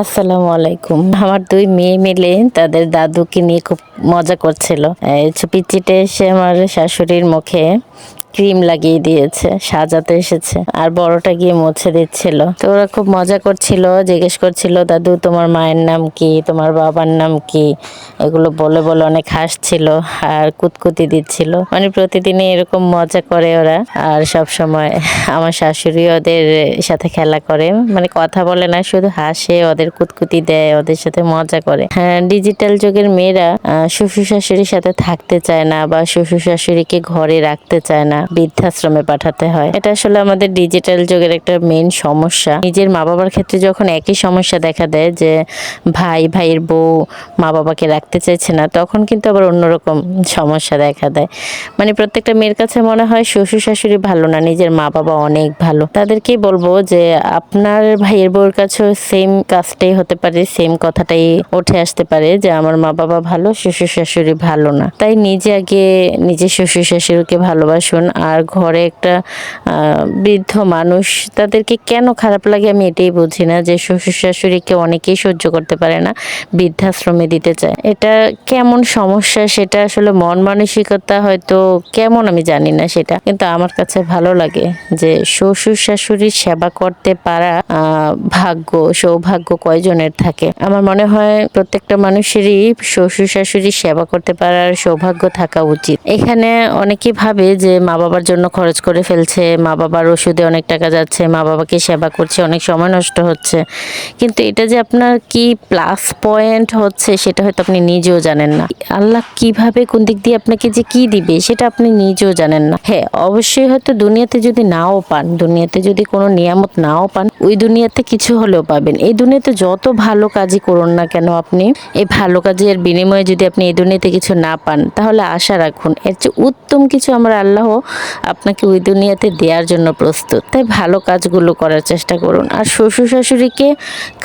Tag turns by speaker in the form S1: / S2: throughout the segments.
S1: আসসালামু আলাইকুম। আমার দুই মেয়ে মিলে তাদের দাদুকে নিয়ে খুব মজা করছিল। পিচিটে এসে আমার শাশুড়ির মুখে ক্রিম লাগিয়ে দিয়েছে, সাজাতে এসেছে। আর বড়টা গিয়ে মুছে দিচ্ছিল। তো ওরা খুব মজা করছিল, জিজ্ঞেস করছিল, দাদু, তোমার মায়ের নাম কি? তোমার বাবার নাম কি? এগুলো বলে বলে অনেক হাসছিল আর কুতকুতি দিচ্ছিল। মানে প্রতিদিনই এরকম মজা করে ওরা। আর সব সময় আমার শাশুড়ি ওদের সাথে খেলা করে। মানে কথা বলে না, শুধু হাসে, ওদের কুতকুতি দেয়, ওদের সাথে মজা করে। হ্যাঁ ডিজিটাল যুগের মেয়েরা শ্বশুর শাশুড়ির সাথে থাকতে চায় না বা শ্বশুর শাশুড়িকে ঘরে রাখতে চায় না। বৃদ্ধাশ্রমে পাঠাতে হয়। এটা আসলে আমাদের ডিজিটাল যুগের একটা মেন সমস্যা। নিজের মা বাবার ক্ষেত্রে যখন একই সমস্যা দেখা দেয় যে, ভাই, ভাইয়ের বউ মা বাবাকে রাখতে চাইছে না, তখন কিন্তু আবার অন্যরকম সমস্যা দেখা দেয়। মানে প্রত্যেকটা মেয়ের কাছে মনে হয় শ্বশুর শাশুড়ি ভালো না, নিজের মা বাবা অনেক ভালো। তাদেরকে বলব যে, আপনার ভাইয়ের বউর কাছেও সেম কাজটাই হতে পারে সেম কথাটাই উঠে আসতে পারে যে, আমার মা বাবা ভালো, শ্বশুর শাশুড়ি ভালো না। তাই নিজে আগে নিজের শ্বশুর শাশুড়িকে ভালোবাসুন। আর ঘরে একটা বৃদ্ধ মানুষ, তাদেরকে কেন খারাপ লাগে আমি এটাই বুঝি না যে শ্বশুর শাশুড়িকে অনেকেই সহ্য করতে পারে না, বৃদ্ধাশ্রমে দিতে চায়। এটা কেমন সমস্যা সেটা আসলে মন মানসিকতা হয়তো কেমন আমি জানি না সেটা, কিন্তু আমার কাছে ভালো লাগে যে শ্বশুর শাশুড়ির সেবা করতে পারা ভাগ্য, সৌভাগ্য কয়জনের থাকে। আমার মনে হয় প্রত্যেকটা মানুষেরই শ্বশুর শাশুড়ির সেবা করতে পারার সৌভাগ্য থাকা উচিত। এখানে অনেকেই ভাবে যে মা বাবার জন্য খরচ করে ফেলছে, মা বাবার ওষুধে অনেক টাকা যাচ্ছে, মা বাবাকে সেবা করছে, অনেক সময় নষ্ট হচ্ছে। কিন্তু এটা যে আপনার কি প্লাস পয়েন্ট হচ্ছে সেটা হয়তো আপনি নিজেও জানেন না। আল্লাহ কীভাবে কোন দিক দিয়ে আপনাকে যে কি দিবে সেটা আপনি নিজেও জানেন না। হ্যাঁ অবশ্যই হয়তো দুনিয়াতে যদি নাও পান, দুনিয়াতে যদি কোনো নিয়ামত নাও পান, ওই দুনিয়াতে কিছু হলেও পাবেন। এই দুনিয়াতে যত ভালো কাজই করুন না কেন আপনি, এই ভালো কাজের বিনিময়ে যদি আপনি এই দুনিয়াতে কিছু না পান, তাহলে আশা রাখুন, এর চেয়ে উত্তম কিছু আমরা আল্লাহ আপনাকে ওই দুনিয়াতে দেওয়ার জন্য প্রস্তুত। তাই ভালো কাজগুলো করার চেষ্টা করুন। আর শ্বশুর শাশুড়িকে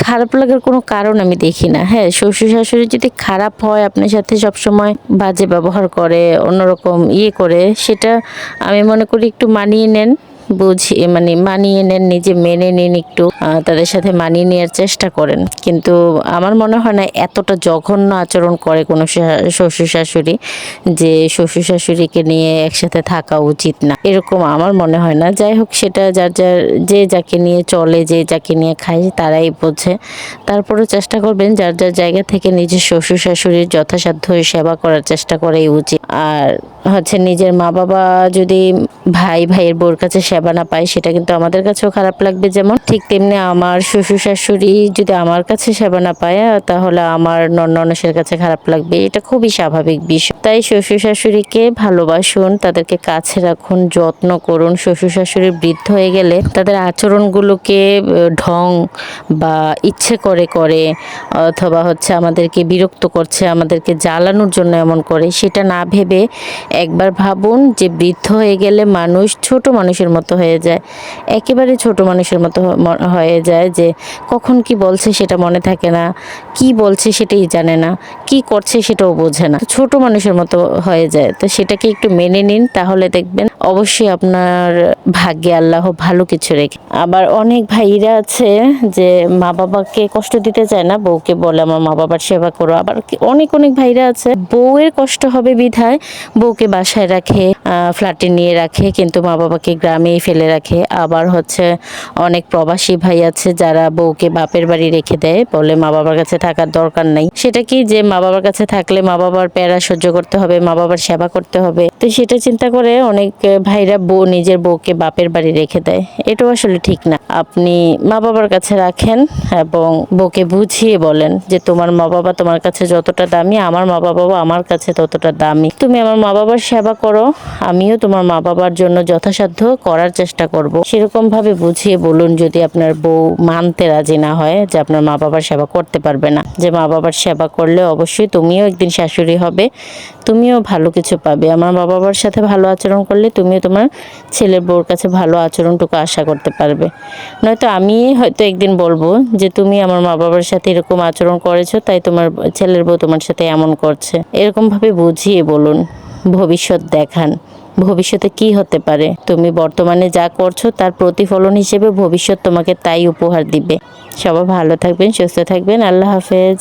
S1: খারাপ লাগার কোনো কারণ আমি দেখি না। হ্যাঁ শ্বশুর শাশুড়ি যদি খারাপ হয়, আপনার সাথে সবসময় বাজে ব্যবহার করে, অন্যরকম ইয়ে করে, সেটা আমি মনে করি একটু মানিয়ে নেন। বুঝিয়ে মানে মানিয়ে নেন, নিজে মেনে নিন একটু তাদের সাথে মানিয়ে নেওয়ার চেষ্টা করেন। কিন্তু আমার মনে হয় না এতটা জঘন্য আচরণ করে কোনো শ্বশুর শাশুড়ি যে শ্বশুর শাশুড়িকে নিয়ে একসাথে থাকা উচিত না। এরকম আমার মনে হয় না। যাই হোক, সেটা যার যার, যে যাকে নিয়ে চলে, যে যাকে নিয়ে খায়, তারাই বোঝে। তারপরেও চেষ্টা করবেন যার যার জায়গা থেকে নিজের শ্বশুর শাশুড়ির যথাসাধ্য সেবা করার চেষ্টা করাই উচিত। আর হচ্ছে নিজের মা বাবা যদি ভাই, ভাইয়ের বোর কাছে সেবা না পায়, সেটা কিন্তু আমাদের কাছেও খারাপ লাগবে যেমন। ঠিক তেমনি আমার শ্বশুর, শাশুড়ি যদি আমার কাছে সেবা না পায়, তাহলে আমার নন্নসের কাছে খারাপ লাগবে। এটা খুবই স্বাভাবিক বিষয়। তাই শ্বশুর, শাশুড়িকে ভালোবাসুন, তাদেরকে কাছে রাখুন, যত্ন করুন। শ্বশুর শাশুড়ি বৃদ্ধ হয়ে গেলে তাদের আচরণগুলোকে ঢং বা ইচ্ছে করে করে, অথবা হচ্ছে আমাদেরকে বিরক্ত করছে, আমাদেরকে জ্বালানোর জন্য এমন করে, সেটা না ভেবে একবার ভাবুন যে বৃদ্ধ হয়ে গেলে মানুষ ছোট মানুষের মতো হয়ে যায়। একেবারে ছোট মানুষের মতো হয়ে যায় যে কখন কি বলছে সেটা মনে থাকে না, কি বলছে সেটাই জানে না, কি করছে সেটাও বোঝে না। ছোট মানুষের মতো হয়ে যায়, তো সেটাকে একটু মেনে নিন, তাহলে দেখবেন অবশ্যই আপনার ভাগ্যে আল্লাহ ভালো কিছু রেখে। আবার অনেক ভাইরা আছে যে মা বাবাকে কষ্ট দিতে চায় না, বউকে বলে, আমার মা বাবার সেবা করো। আবার অনেক অনেক ভাইরা আছে, বউয়ের কষ্ট হবে বিধায় বউকে বাসায় রাখে। ফ্ল্যাটে নিয়ে রাখে, কিন্তু মা বাবাকে গ্রামেই ফেলে রাখে। আবার হচ্ছে অনেক প্রবাসী ভাই আছে যারা বউকে বাপের বাড়ি রেখে দেয়, বলে মা বাবার কাছে থাকার দরকার নাই। সেটা কি যে মা বাবার কাছে থাকলে মা বাবার প্যারা সহ্য করতে হবে মা বাবার সেবা করতে হবে? তো সেটা চিন্তা করে অনেক ভাইরা বউ, নিজের বউকে বাপের বাড়ি রেখে দেয়। এটাও আসলে ঠিক না। আপনি মা বাবার কাছে রাখেন এবং বউকে বুঝিয়ে বলেন যে তোমার মা বাবা তোমার কাছে যতটা দামি, আমার মা বাবাও আমার কাছে ততটা দামি। তুমি আমার মা বাবার সেবা করো আমিও তোমার মা বাবার জন্য যথাসাধ্য করার চেষ্টা করব। সেরকম ভাবে বুঝিয়ে বলুন যদি আপনার বউ মানতে রাজি না হয় যে আপনার মা বাবার সেবা করতে পারবে না। যে মা বাবার সেবা করলে অবশ্যই তুমিও একদিন শাশুড়ি হবে, তুমিও ভালো কিছু পাবে। আমার মা বাবার সাথে ভালো আচরণ করলে তুমিও তোমার ছেলের বউর কাছে ভালো আচরণটুকু আশা করতে পারবে। নয়তো আমি হয়তো একদিন বলব যে তুমি আমার মা বাবার সাথে এরকম আচরণ করেছ, তাই তোমার ছেলের বউ তোমার সাথে এমন করছে। এরকম ভাবে বুঝিয়ে বলুন। ভবিষ্যৎ দেখান। ভবিষ্যতে কি হতে পারে? তুমি বর্তমানে যা করছ তার প্রতিফলন হিসেবে ভবিষ্যৎ তোমাকে তাই উপহার দিবে। সবাই ভালো থাকবেন, সুস্থ থাকবেন। আল্লাহ হাফেজ।